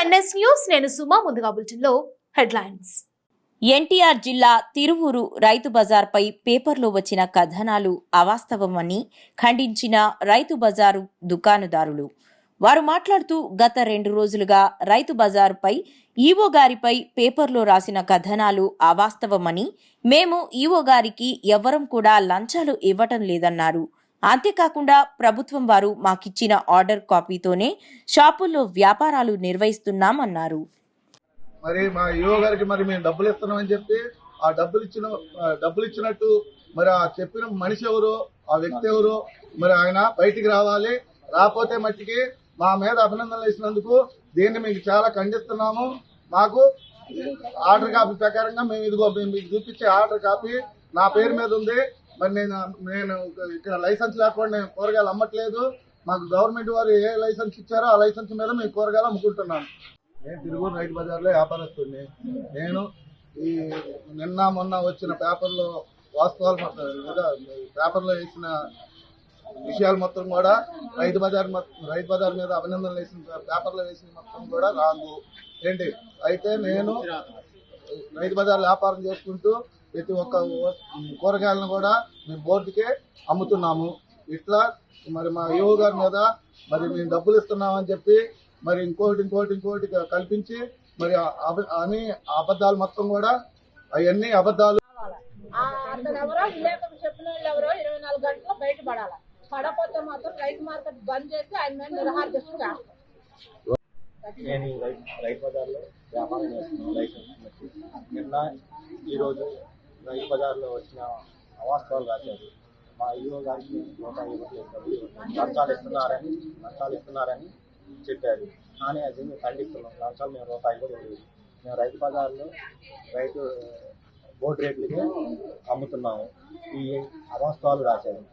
NS news నేను సుమా ముందుగా బులెటిన్లో హెడ్లైన్స్. ఎన్టీఆర్ జిల్లా తిరువూరు రైతు బజార్పై పేపర్లో వచ్చిన కథనాలు అవాస్తవమని ఖండించిన రైతు బజారు దుకాణదారులు. వారు మాట్లాడుతూ గత రెండు రోజులుగా రైతు బజారుపై ఈవో గారిపై పేపర్లో రాసిన కథనాలు అవాస్తవమని మేము ఈవో గారికి ఎవ్వరం కూడా లంచాలు ఇవ్వటం లేదన్నారు. అంతేకాకుండా ప్రభుత్వం వారు మాకిచ్చిన ఆర్డర్ కాపీతోనే షాపుల్లో వ్యాపారాలు నిర్వహిస్తున్నామన్నారు. మరి మా ఈఓ గారికి మరి మేము డబ్బులు ఇస్తున్నామని చెప్పి ఆ డబ్బులు ఇచ్చిన డబ్బులు ఇచ్చినట్టు మరి ఆ చెప్పిన మనిషి ఎవరు ఆ వ్యక్తి ఎవరు మరి ఆయన బయటికి రావాలి. రాకపోతే మట్టికి మా మీద అభినందనలు ఇచ్చినందుకు దీన్ని మీకు చాలా ఖండిస్తున్నాము. మాకు ఆర్డర్ కాపీ ప్రకారంగా మేము ఇదిగో మేము మీకు చూపించే ఆర్డర్ కాపీ నా పేరు మీద ఉంది. మరి నేను నేను ఇక్కడ లైసెన్స్ లేకుండా నేను కూరగాయలు అమ్మట్లేదు. మాకు గవర్నమెంట్ వారు ఏ లైసెన్స్ ఇచ్చారో ఆ లైసెన్స్ మీద మేము కూరగాయలు అమ్ముకుంటున్నాము నేను తిరుగు రైతు బజార్లో వ్యాపారస్తుడిని. నేను ఈ నిన్న మొన్న వచ్చిన పేపర్లో వాస్తవాలు పేపర్లో వేసిన విషయాలు మొత్తం కూడా రైతు బజార్ రైతు బజార్ మీద అభినందనలు వేసిన పేపర్లో వేసిన మొత్తం కూడా రాంగు. ఏంటి? అయితే నేను రైతు బజార్ వ్యాపారం చేసుకుంటూ ప్రతి ఒక్క కూరగాయలను కూడా మేము బోర్డుకే అమ్ముతున్నాము. ఇట్లా మరి మా యువ గారి మీద మరి మేము డబ్బులు ఇస్తున్నామని చెప్పి మరి ఇంకోటి ఇంకోటి ఇంకోటి కల్పించి మరి అని అబద్ధాలు మొత్తం కూడా అవన్నీ అబద్ధాలు ఎవరో విలేకరు చెప్పిన వాళ్ళు ఎవరో ఇరవై నాలుగు గంటలు బయట పడాలి పడకపోతే మాత్రం రైతు మార్కెట్ బంద్ చేసి ఆయన మీద నిరహార దీక్ష చేస్తాం. నేను రైతు రైతు బజార్లో వ్యాపారం చేస్తున్నాను లైసెన్స్ బట్టి నిన్న ఈరోజు రైతు బజార్లో వచ్చిన అవాస్తవాలు రాశారు. మా ఈఓ గారికి నూట ఇవ్వట్లేదు లంచాలు ఇస్తున్నారని లంచాలు ఇస్తున్నారని చెప్పారు. కానీ అది మేము ఖండిస్తున్నాం. లంచాలు మేము రూపాయి కూడా ఇవ్వలేదు మేము రైతు బజార్లో రైతు బోర్డు రేట్లకి అమ్ముతున్నాము. ఈ అవాస్తవాలు రాశారు.